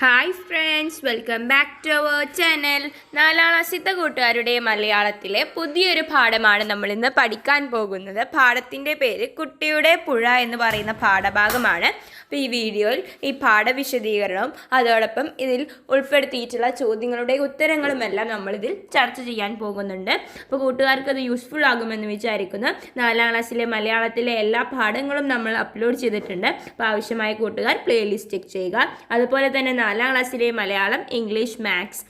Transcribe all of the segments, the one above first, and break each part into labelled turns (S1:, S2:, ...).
S1: Hi friends welcome back to our channel നാലാം ക്ലാസ്സിത്തെ കൂട്ടുകാരുടെ മലയാളത്തിലെ പുതിയൊരു പാഠമാണ് നമ്മൾ ഇന്ന് പഠിക്കാൻ പോകുന്നത്. പാഠത്തിന്റെ പേര് കുട്ടിയുടെ പുഴ എന്ന് പറയുന്ന പാഠഭാഗമാണ്. അപ്പോൾ ഈ വീഡിയോയിൽ ഈ പാഠവിശദീകരണവും അതോടൊപ്പം ഇതിൽ ഉൾപ്പെടുത്തിയിട്ടുള്ള ചോദ്യങ്ങളുടെ ഉത്തരങ്ങളുമെല്ലാം നമ്മളിതിൽ ചർച്ച ചെയ്യാൻ പോകുന്നുണ്ട്. അപ്പോൾ കൂട്ടുകാർക്ക് അത് യൂസ്ഫുൾ ആകുമെന്ന് വിചാരിക്കുന്നു. നാലാം ക്ലാസ്സിലെ മലയാളത്തിലെ എല്ലാ പാഠങ്ങളും നമ്മൾ അപ്ലോഡ് ചെയ്തിട്ടുണ്ട്. അപ്പോൾ ആവശ്യമായ കൂട്ടുകാർ പ്ലേലിസ്റ്റ് ചെക്ക് ചെയ്യുക. അതുപോലെ തന്നെ നാലാം ക്ലാസ്സിലെ മലയാളം ഇംഗ്ലീഷ് മാത്സ്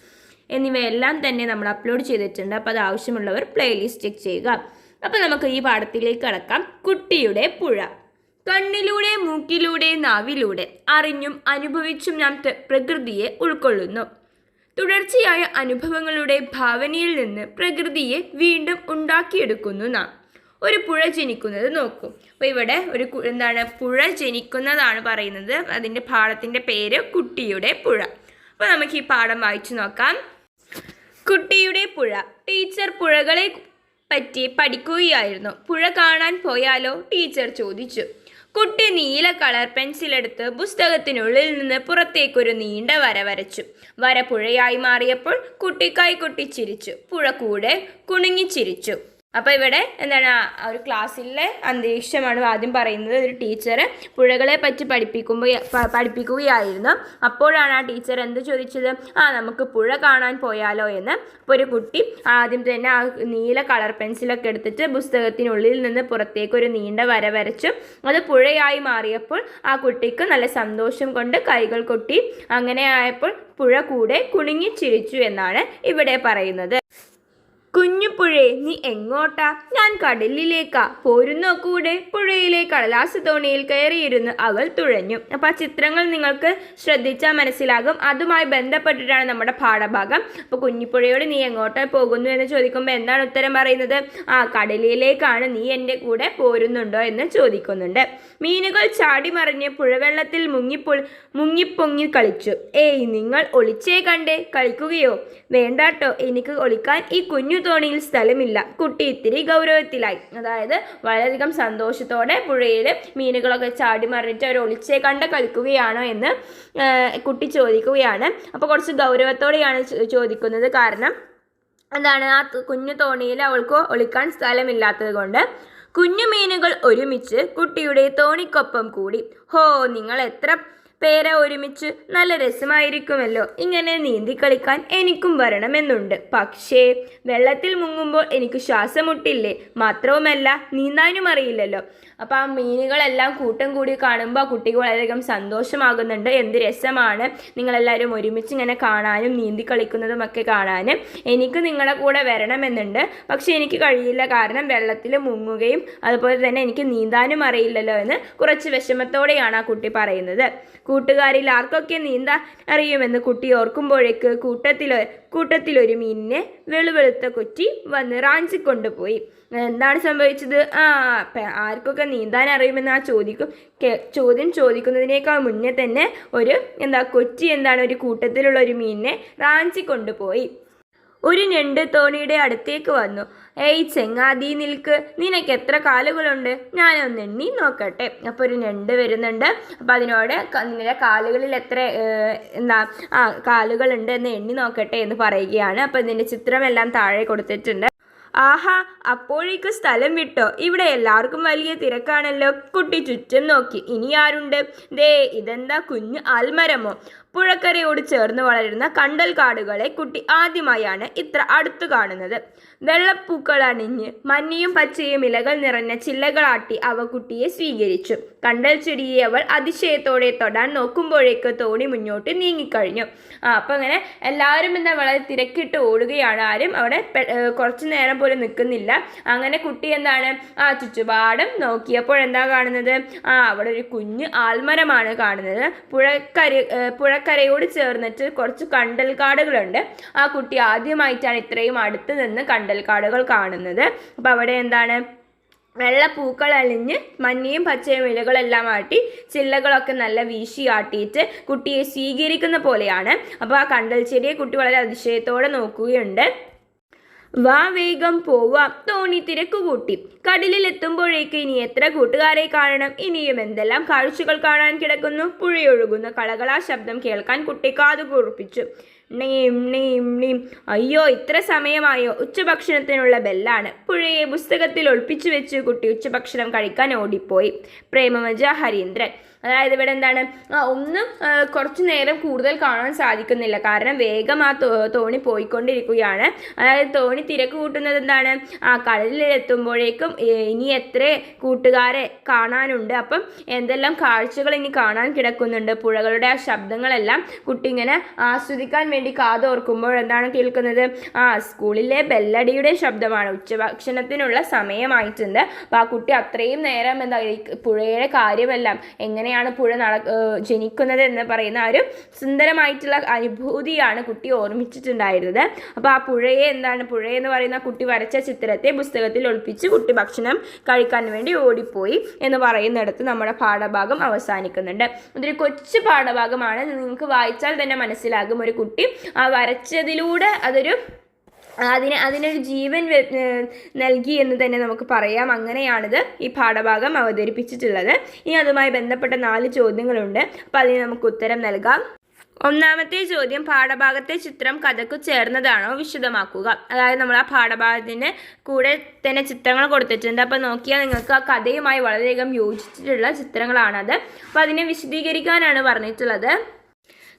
S1: എന്നിവയെല്ലാം തന്നെ നമ്മൾ അപ്ലോഡ് ചെയ്തിട്ടുണ്ട്. അപ്പോൾ അത് ആവശ്യമുള്ളവർ പ്ലേലിസ്റ്റ് ചെക്ക് ചെയ്യുക. അപ്പോൾ നമുക്ക് ഈ പാഠത്തിലേക്ക് കടക്കാം. കുട്ടിയുടെ പുഴ. കണ്ണിലൂടെ മൂക്കിലൂടെ നാവിലൂടെ അറിഞ്ഞും അനുഭവിച്ചും നാം പ്രകൃതിയെ ഉൾക്കൊള്ളുന്നു. തുടർച്ചയായ അനുഭവങ്ങളുടെ ഭാവനയിൽ നിന്ന് പ്രകൃതിയെ വീണ്ടും ഉണ്ടാക്കിയെടുക്കുന്നു നാം. ഒരു പുഴ ജനിക്കുന്നത് നോക്കൂ. അപ്പോൾ ഇവിടെ ഒരു എന്താണ് പുഴ ജനിക്കുന്നതാണ് പറയുന്നത്. അതിന്റെ പാഠത്തിന്റെ പേര് കുട്ടിയുടെ പുഴ. അപ്പോൾ നമുക്ക് ഈ പാഠം വായിച്ചു നോക്കാം. കുട്ടിയുടെ പുഴ. ടീച്ചർ പുഴകളെ പറ്റി പഠിക്കുകയായിരുന്നു. പുഴ കാണാൻ പോയാലോ? ടീച്ചർ ചോദിച്ചു. കുട്ടി നീല കളർ പെൻസിലെടുത്ത് പുസ്തകത്തിനുള്ളിൽ നിന്ന് പുറത്തേക്കൊരു നീണ്ട വര വരച്ചു. വര പുഴയായി മാറിയപ്പോൾ കുട്ടി കൈകൊട്ടി ചിരിച്ചു. പുഴ കൂടെ കുണുങ്ങി ചിരിച്ചു. അപ്പോൾ ഇവിടെ എന്താണ് ഒരു ക്ലാസ്സിലെ അന്തരീക്ഷമാണ് ആദ്യം പറയുന്നത്. ഒരു ടീച്ചർ പുഴകളെ പറ്റി പഠിപ്പിക്കുമ്പോൾ പഠിപ്പിക്കുകയായിരുന്നു. അപ്പോഴാണ് ആ ടീച്ചർ എന്ത് ചോദിച്ചത്? ആ നമുക്ക് പുഴ കാണാൻ പോയാലോ എന്ന്. അപ്പോൾ ഒരു കുട്ടി ആദ്യം തന്നെ ആ നീല കളർ പെൻസിലൊക്കെ എടുത്തിട്ട് പുസ്തകത്തിനുള്ളിൽ നിന്ന് പുറത്തേക്ക് ഒരു നീണ്ട വര വരച്ചു. അത് പുഴയായി മാറിയപ്പോൾ ആ കുട്ടിക്ക് നല്ല സന്തോഷം കൊണ്ട് കൈകൾ കൊട്ടി. അങ്ങനെ ആയപ്പോൾ പുഴ കൂടെ കുണുങ്ങി ചിരിച്ചു എന്നാണ് ഇവിടെ പറയുന്നത്. കുഞ്ഞുപുഴേ നീ എങ്ങോട്ടാ? ഞാൻ കടലിലേക്കാ. പോരുന്നോ കൂടെ? പുഴയിലെ കടലാസ് തോണിയിൽ കയറിയിരുന്ന് അവൾ തുഴഞ്ഞു. അപ്പോൾ ആ ചിത്രങ്ങൾ നിങ്ങൾക്ക് ശ്രദ്ധിച്ചാൽ മനസ്സിലാകും. അതുമായി ബന്ധപ്പെട്ടിട്ടാണ് നമ്മുടെ പാഠഭാഗം. അപ്പോൾ കുഞ്ഞിപ്പുഴയോട് നീ എങ്ങോട്ടാ പോകുന്നു എന്ന് ചോദിക്കുമ്പോൾ എന്താണ് ഉത്തരം പറയുന്നത്? ആ കടലിലേക്കാണ് നീ എന്റെ കൂടെ പോരുന്നുണ്ടോ എന്ന് ചോദിക്കുന്നുണ്ട്. മീനുകൾ ചാടി മറിഞ്ഞ് പുഴവെള്ളത്തിൽ മുങ്ങിപ്പൊ മുങ്ങിപ്പൊങ്ങി കളിച്ചു. ഏയ് നിങ്ങൾ ഒളിച്ചേ കണ്ടേ. കളിക്കുകയോ? വേണ്ടാട്ടോ. എനിക്ക് ഒളിക്കാൻ ഈ കുഞ്ഞു തോണിയിൽ സ്ഥലമില്ല. കുട്ടി ഇത്തിരി ഗൗരവത്തിലായി. അതായത് വളരെയധികം സന്തോഷത്തോടെ പുഴയിൽ മീനുകളൊക്കെ ചാടി മറിഞ്ഞിട്ട് അവർ ഒളിച്ചേ കണ്ട് കളിക്കുകയാണോ എന്ന് കുട്ടി ചോദിക്കുകയാണ്. അപ്പോൾ കുറച്ച് ഗൗരവത്തോടെയാണ് ചോദിക്കുന്നത്. കാരണം എന്താണ് ആ കുഞ്ഞു തോണിയിൽ അവൾക്ക് ഒളിക്കാൻ സ്ഥലമില്ലാത്തത് കൊണ്ട് കുഞ്ഞു മീനുകൾ ഒരുമിച്ച് കുട്ടിയുടെ തോണിക്കൊപ്പം കൂടി. ഹോ നിങ്ങൾ എത്ര പേരെ ഒരുമിച്ച് നല്ല രസമായിരിക്കുമല്ലോ. ഇങ്ങനെ നീന്തി കളിക്കാൻ എനിക്കും വരണമെന്നുണ്ട്. പക്ഷേ വെള്ളത്തിൽ മുങ്ങുമ്പോൾ എനിക്ക് ശ്വാസം മുട്ടില്ലേ മാത്രവുമല്ല നീന്താനും അറിയില്ലല്ലോ. അപ്പോൾ ആ മീനുകളെല്ലാം കൂട്ടം കൂടി കാണുമ്പോൾ ആ കുട്ടിക്ക് വളരെയധികം സന്തോഷമാകുന്നുണ്ട്. എന്ത് രസമാണ് നിങ്ങളെല്ലാവരും ഒരുമിച്ച് ഇങ്ങനെ കാണാനും നീന്തി കളിക്കുന്നതും ഒക്കെ കാണാനും. എനിക്ക് നിങ്ങളെ കൂടെ വരണമെന്നുണ്ട്. പക്ഷേ എനിക്ക് കഴിയില്ല. കാരണം വെള്ളത്തിൽ മുങ്ങുകയും അതുപോലെ തന്നെ എനിക്ക് നീന്താനും അറിയില്ലല്ലോ എന്ന് കുറച്ച് വിഷമത്തോടെയാണ് ആ കുട്ടി പറയുന്നത്. കൂട്ടുകാരിൽ ആർക്കൊക്കെ നീന്താൻ അറിയുമെന്ന് കുട്ടി ഓർക്കുമ്പോഴേക്ക് കൂട്ടത്തിൽ കൂട്ടത്തിലൊരു മീനിനെ വെളുവെളുത്ത കൊറ്റി വന്ന് റാഞ്ചി കൊണ്ടുപോയി. എന്താണ് സംഭവിച്ചത്? ആ ആർക്കൊക്കെ നീന്താൻ അറിയുമെന്ന് ആ ചോദിക്കും ചോദ്യം ചോദിക്കുന്നതിനേക്കാൾ മുന്നേ തന്നെ ഒരു എന്താ കൊച്ചി എന്താണ് ഒരു കൂട്ടത്തിലുള്ള ഒരു മീനിനെ റാഞ്ചി കൊണ്ടുപോയി. ഒരു ഞണ്ട് തോണിയുടെ അടുത്തേക്ക് വന്നു. ഏയ് ചെങ്ങാതി നിൽക്ക്. നിനക്ക് എത്ര കാലുകളുണ്ട്? ഞാനൊന്ന് എണ്ണി നോക്കട്ടെ. അപ്പോൾ ഒരു ഞണ്ട് വരുന്നുണ്ട്. അപ്പോൾ അതിനോട് നിന്റെ കാലുകളിൽ എത്ര എന്താ ആ കാലുകളുണ്ട് എന്ന് എണ്ണി നോക്കട്ടെ എന്ന് പറയുകയാണ്. അപ്പോൾ ഇതിന്റെ ചിത്രമെല്ലാം താഴെ കൊടുത്തിട്ടുണ്ട്. ആഹാ അപ്പോഴേക്ക് സ്ഥലം വിട്ടോ. ഇവിടെ എല്ലാവർക്കും വലിയ തിരക്കാണല്ലോ. കുട്ടി ചുറ്റും നോക്കി. ഇനി ആരുണ്ട്? ദേ ഇതെന്താ കുഞ്ഞു ആൽമരമോ? പുഴക്കരയോട് ചേർന്ന് വളരുന്ന കണ്ടൽ കാടുകളെ കുട്ടി ആദ്യമായാണ് ഇത്ര അടുത്തു കാണുന്നത്. വെള്ളപ്പൂക്കൾ അണിഞ്ഞ് മഞ്ഞയും പച്ചയും ഇലകൾ നിറഞ്ഞ ചില്ലകളാട്ടി അവ കുട്ടിയെ സ്വീകരിച്ചു. കണ്ടൽ ചെടിയെ അവൾ അതിശയത്തോടെ തൊടാൻ നോക്കുമ്പോഴേക്ക് തോണി മുന്നോട്ട് നീങ്ങിക്കഴിഞ്ഞു. ആ അപ്പം അങ്ങനെ എല്ലാവരും എന്താ വളരെ തിരക്കിട്ട് ഓടുകയാണ്. ആരും അവിടെ കുറച്ച് നേരം പോലും നിൽക്കുന്നില്ല. അങ്ങനെ കുട്ടി എന്താണ്? ആ ചുറ്റുപാടും നോക്കിയപ്പോൾ എന്താ കാണുന്നത്? ആ അവിടെ ഒരു കുഞ്ഞ് ആൽമരമാണ് കാണുന്നത്. പുഴക്കര ഏർ പുഴക്കരയോട് ചേർന്നിട്ട് കുറച്ച് കണ്ടൽക്കാടുകളുണ്ട്. ആ കുട്ടി ആദ്യമായിട്ടാണ് ഇത്രയും അടുത്ത് നിന്ന് കണ്ടൽക്കാടുകൾ കാണുന്നത്. അപ്പോൾ അവിടെ എന്താണ്? വെള്ള പൂക്കൾ അലിഞ്ഞ് മഞ്ഞയും പച്ചയും ഇലകളെല്ലാം ആട്ടി ചില്ലകളൊക്കെ നല്ല വീശി ആട്ടിയിട്ട് കുട്ടിയെ സ്വീകരിക്കുന്ന പോലെയാണ്. അപ്പോൾ ആ കണ്ടൽ ചെടിയെ കുട്ടി വളരെ അതിശയത്തോടെ നോക്കുകയുണ്ട്. വാ വേഗം പോവാം. തോണി തിരക്ക് കൂട്ടി കടലിൽ എത്തുമ്പോഴേക്ക് ഇനി എത്ര കൂട്ടുകാരെ കാണണം? ഇനിയും എന്തെല്ലാം കാഴ്ചകൾ കാണാൻ കിടക്കുന്നു? പുഴയൊഴുകുന്ന കളകളാ ശബ്ദം കേൾക്കാൻ കുട്ടി കാതു കുറിപ്പിച്ചു. നീം നീം നീം അയ്യോ ഇത്ര സമയമായോ? ഉച്ചഭക്ഷണത്തിനുള്ള ബെല്ലാണ്. പുഴയെ പുസ്തകത്തിൽ ഒളിപ്പിച്ചു വെച്ച് കുട്ടി ഉച്ചഭക്ഷണം കഴിക്കാൻ ഓടിപ്പോയി. പ്രേമമജ ഹരീന്ദ്രൻ. അതായത് ഇവിടെ എന്താണ്? ഒന്നും കുറച്ചു നേരം കൂടുതൽ കാണാൻ സാധിക്കുന്നില്ല. കാരണം വേഗം ആ തോണി പോയിക്കൊണ്ടിരിക്കുകയാണ്. അതായത് തോണി തിരക്ക് കൂട്ടുന്നത് എന്താണ്? ആ കടലിൽ എത്തുമ്പോഴേക്കും ഇനി എത്ര കൂട്ടുകാരെ കാണാനുണ്ട്. അപ്പം എന്തെല്ലാം കാഴ്ചകൾ ഇനി കാണാൻ കിടക്കുന്നുണ്ട്? പുഴകളുടെ ആ ശബ്ദങ്ങളെല്ലാം കുട്ടി ഇങ്ങനെ ആസ്വദിക്കാൻ വേണ്ടി കാതോർക്കുമ്പോൾ എന്താണ് കേൾക്കുന്നത്? ആ സ്കൂളിലെ ബെല്ലടിയുടെ ശബ്ദമാണ്. ഉച്ചഭക്ഷണത്തിനുള്ള സമയമായിട്ടുണ്ട്. അപ്പോൾ ആ കുട്ടി അത്രയും നേരം എന്താ പുഴയുടെ കാര്യമെല്ലാം എങ്ങനെയാണ് പുഴ നട ജനിക്കുന്നത് എന്ന് പറയുന്ന ഒരു സുന്ദരമായിട്ടുള്ള അനുഭൂതിയാണ് കുട്ടി ഓർമ്മിച്ചിട്ടുണ്ടായിരുന്നത്. അപ്പോൾ ആ പുഴയെ എന്താണ് പുഴയെന്ന് പറയുന്ന കുട്ടി വരച്ച ചിത്രത്തെ പുസ്തകത്തിൽ ഒളിപ്പിച്ച് കുട്ടി ഭക്ഷണം കഴിക്കാൻ വേണ്ടി ഓടിപ്പോയി എന്ന് പറയുന്നിടത്ത് നമ്മുടെ പാഠഭാഗം അവസാനിക്കുന്നുണ്ട്. അതൊരു കൊച്ചു പാഠഭാഗമാണ്. നിങ്ങൾക്ക് വായിച്ചാൽ തന്നെ മനസ്സിലാകും. ഒരു കുട്ടി ആ വരച്ചതിലൂടെ അതൊരു അതിന് അതിനൊരു ജീവൻ നൽകി എന്ന് തന്നെ നമുക്ക് പറയാം. അങ്ങനെയാണിത് ഈ പാഠഭാഗം അവതരിപ്പിച്ചിട്ടുള്ളത്. ഇനി അതുമായി ബന്ധപ്പെട്ട നാല് ചോദ്യങ്ങളുണ്ട്. അപ്പോൾ അതിന് നമുക്ക് ഉത്തരം നൽകാം. ഒന്നാമത്തെ ചോദ്യം പാഠഭാഗത്തെ ചിത്രം കഥക്ക് ചേർന്നതാണോ വിശദമാക്കുക. അതായത് നമ്മൾ ആ പാഠഭാഗത്തിന് കൂടെ തന്നെ ചിത്രങ്ങൾ കൊടുത്തിട്ടുണ്ട്. അപ്പോൾ നോക്കിയാൽ നിങ്ങൾക്ക് ആ കഥയുമായി വളരെയധികം യോജിച്ചിട്ടുള്ള ചിത്രങ്ങളാണത്. അപ്പോൾ അതിനെ വിശദീകരിക്കാനാണ് പറഞ്ഞിട്ടുള്ളത്.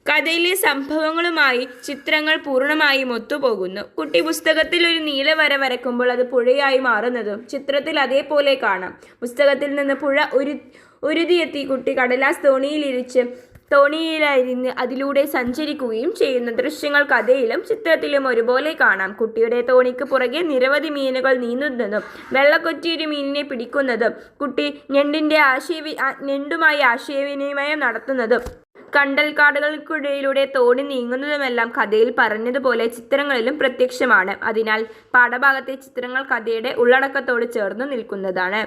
S1: കഥയിലെ സംഭവങ്ങളുമായി ചിത്രങ്ങൾ പൂർണമായും ഒത്തുപോകുന്നു. കുട്ടി പുസ്തകത്തിൽ ഒരു നീലവര വരക്കുമ്പോൾ അത് പുഴയായി മാറുന്നതും ചിത്രത്തിൽ അതേപോലെ കാണാം. പുസ്തകത്തിൽ നിന്ന് പുഴ ഒരു ഉരുതിയെത്തി കുട്ടി കടലാസ് തോണിയിലിരിച്ച് തോണിയിലായിരുന്ന് അതിലൂടെ സഞ്ചരിക്കുകയും ചെയ്യുന്ന. ദൃശ്യങ്ങൾ കഥയിലും ചിത്രത്തിലും ഒരുപോലെ കാണാം. കുട്ടിയുടെ തോണിക്ക് പുറകെ നിരവധി മീനുകൾ നീന്തുന്നതും വെള്ളക്കൊറ്റി ഒരു മീനിനെ പിടിക്കുന്നതും കുട്ടി ഞണ്ടിന്റെ ആശയവി ഞണ്ടുമായി ആശയവിനിമയം നടത്തുന്നതും കണ്ടൽക്കാടുകൾക്കിടയിലൂടെ തോണി നീങ്ങുന്നതുമെല്ലാം കഥയിൽ പറഞ്ഞതുപോലെ ചിത്രങ്ങളിലും പ്രത്യക്ഷമാണ്. അതിനാൽ പാഠഭാഗത്തെ ചിത്രങ്ങൾ കഥയുടെ ഉള്ളടക്കത്തോട് ചേർന്ന് നിൽക്കുന്നതാണ്.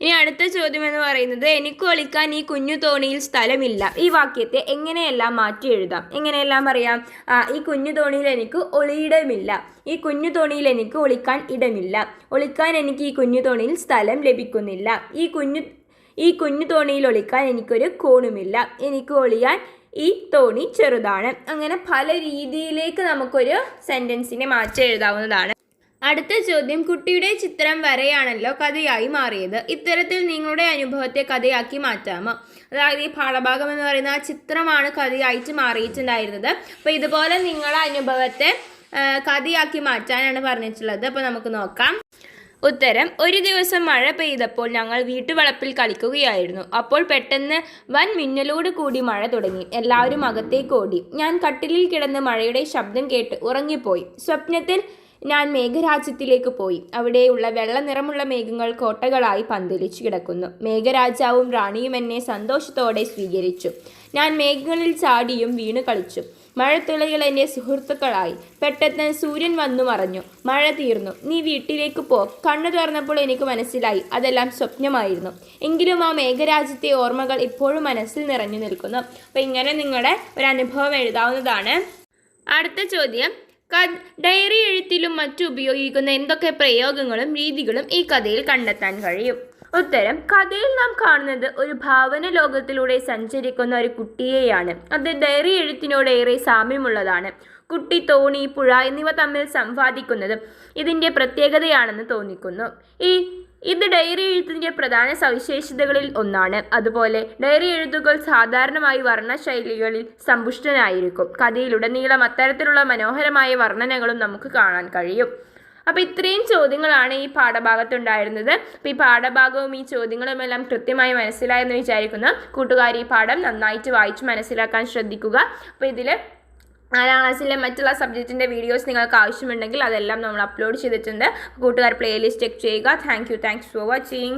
S1: ഇനി അടുത്ത ചോദ്യം എന്ന് പറയുന്നത് എനിക്ക് ഒളിക്കാൻ ഈ കുഞ്ഞു തോണിയിൽ സ്ഥലമില്ല. ഈ വാക്യത്തെ എങ്ങനെയെല്ലാം മാറ്റി എഴുതാം? എങ്ങനെയെല്ലാം പറയാം ഈ കുഞ്ഞു തോണിയിൽ എനിക്ക് ഒളിയിടമില്ല. ഈ കുഞ്ഞു തോണിയിൽ എനിക്ക് ഒളിക്കാൻ ഇടമില്ല. ഒളിക്കാൻ എനിക്ക് ഈ കുഞ്ഞു തോണിയിൽ സ്ഥലം ലഭിക്കുന്നില്ല. ഈ കുഞ്ഞു ഈ കുഞ്ഞു തോണിയിൽ ഒളിക്കാൻ എനിക്കൊരു കോണുമില്ല. എനിക്ക് ഒളിയാൻ ഈ തോണി ചെറുതാണ്. അങ്ങനെ പല രീതിയിലേക്ക് നമുക്കൊരു സെന്റൻസിനെ മാറ്റി എഴുതാവുന്നതാണ്. അടുത്ത ചോദ്യം കുട്ടിയുടെ ചിത്രം വരെയാണല്ലോ കഥയായി മാറിയത്. ഇത്തരത്തിൽ നിങ്ങളുടെ അനുഭവത്തെ കഥയാക്കി മാറ്റാമോ? അതായത് ഈ പാഠഭാഗം എന്ന് പറയുന്ന ആ ചിത്രമാണ് കഥയായിട്ട് മാറിയിട്ടുണ്ടായിരുന്നത്. അപ്പോൾ ഇതുപോലെ നിങ്ങളുടെ അനുഭവത്തെ കഥയാക്കി മാറ്റാനാണ് പറഞ്ഞിട്ടുള്ളത്. അപ്പോൾ നമുക്ക് നോക്കാം. ഉത്തരം ഒരു ദിവസം മഴ പെയ്തപ്പോൾ ഞങ്ങൾ വീട്ടുവളപ്പിൽ കളിക്കുകയായിരുന്നു. അപ്പോൾ പെട്ടെന്ന് വൻ മിന്നലോട് കൂടി മഴ തുടങ്ങി. എല്ലാവരും അകത്തേക്ക് ഓടി. ഞാൻ കട്ടിലിൽ കിടന്ന് മഴയുടെ ശബ്ദം കേട്ട് ഉറങ്ങിപ്പോയി. സ്വപ്നത്തിൽ ഞാൻ മേഘരാജ്യത്തിലേക്ക് പോയി. അവിടെയുള്ള വെള്ള നിറമുള്ള മേഘങ്ങൾ കോട്ടകളായി പന്തലിച്ചു കിടക്കുന്നു. മേഘരാജാവും റാണിയും എന്നെ സന്തോഷത്തോടെ സ്വീകരിച്ചു. ഞാൻ മേഘങ്ങളിൽ ചാടിയും വീണു കളിച്ചു മഴത്തുള്ളികൾ എന്റെ സുഹൃത്തുക്കളായി. പെട്ടെന്ന് സൂര്യൻ വന്നു മറഞ്ഞു. മഴ തീർന്നു. നീ വീട്ടിലേക്ക് പോ. കണ്ണു തുറന്നപ്പോൾ എനിക്ക് മനസ്സിലായി. അതെല്ലാം സ്വപ്നമായിരുന്നു. എങ്കിലും ആ മേഘരാജ്യത്തെ ഓർമ്മകൾ ഇപ്പോഴും മനസ്സിൽ നിറഞ്ഞു നിൽക്കുന്നു. അപ്പോൾ ഇങ്ങനെ നിങ്ങളുടെ ഒരു അനുഭവം എഴുതാവുന്നതാണ്. അടുത്ത ചോദ്യം. ഡയറി എഴുത്തിലും മറ്റു ഉപയോഗിക്കുന്ന എന്തൊക്കെ പ്രയോഗങ്ങളും രീതികളും ഈ കഥയിൽ കണ്ടെത്താൻ കഴിയും? ഉത്തരം കഥയിൽ നാം കാണുന്നത് ഒരു ഭാവന ലോകത്തിലൂടെ സഞ്ചരിക്കുന്ന ഒരു കുട്ടിയെയാണ്. അത് ഡയറി എഴുത്തിനോട് ഏറെ സാമ്യമുള്ളതാണ്. കുട്ടി തോണി പുഴ എന്നിവ തമ്മിൽ സംവാദിക്കുന്നത് ഇതിന്റെ പ്രത്യേകതയാണെന്ന് തോന്നിക്കുന്നു. ഈ ഇത് ഡയറി എഴുത്തിന്റെ പ്രധാന സവിശേഷതകളിൽ ഒന്നാണ്. അതുപോലെ ഡയറി എഴുത്തുകൾ സാധാരണമായി വർണശൈലികളിൽ സമ്പുഷ്ടനായിരിക്കും. കഥയിലുടനീളം അത്തരത്തിലുള്ള മനോഹരമായ വർണനകളും നമുക്ക് കാണാൻ കഴിയും. അപ്പോൾ ഇത്രയും ചോദ്യങ്ങളാണ് ഈ പാഠഭാഗത്തുണ്ടായിരുന്നത്. അപ്പോൾ ഈ പാഠഭാഗവും ഈ ചോദ്യങ്ങളും എല്ലാം കൃത്യമായി മനസ്സിലായെന്ന് വിചാരിക്കുന്നു. കൂട്ടുകാർ ഈ പാഠം നന്നായിട്ട് വായിച്ച് മനസ്സിലാക്കാൻ ശ്രദ്ധിക്കുക. അപ്പോൾ ഇതിൽ നാലാം ക്ലാസ്സിലെ മറ്റുള്ള സബ്ജക്റ്റിന്റെ വീഡിയോസ് നിങ്ങൾക്ക് ആവശ്യമുണ്ടെങ്കിൽ അതെല്ലാം നമ്മൾ അപ്ലോഡ് ചെയ്തിട്ടുണ്ട്. കൂട്ടുകാർ പ്ലേലിസ്റ്റ് ചെക്ക് ചെയ്യുക. Thank you thanks for watching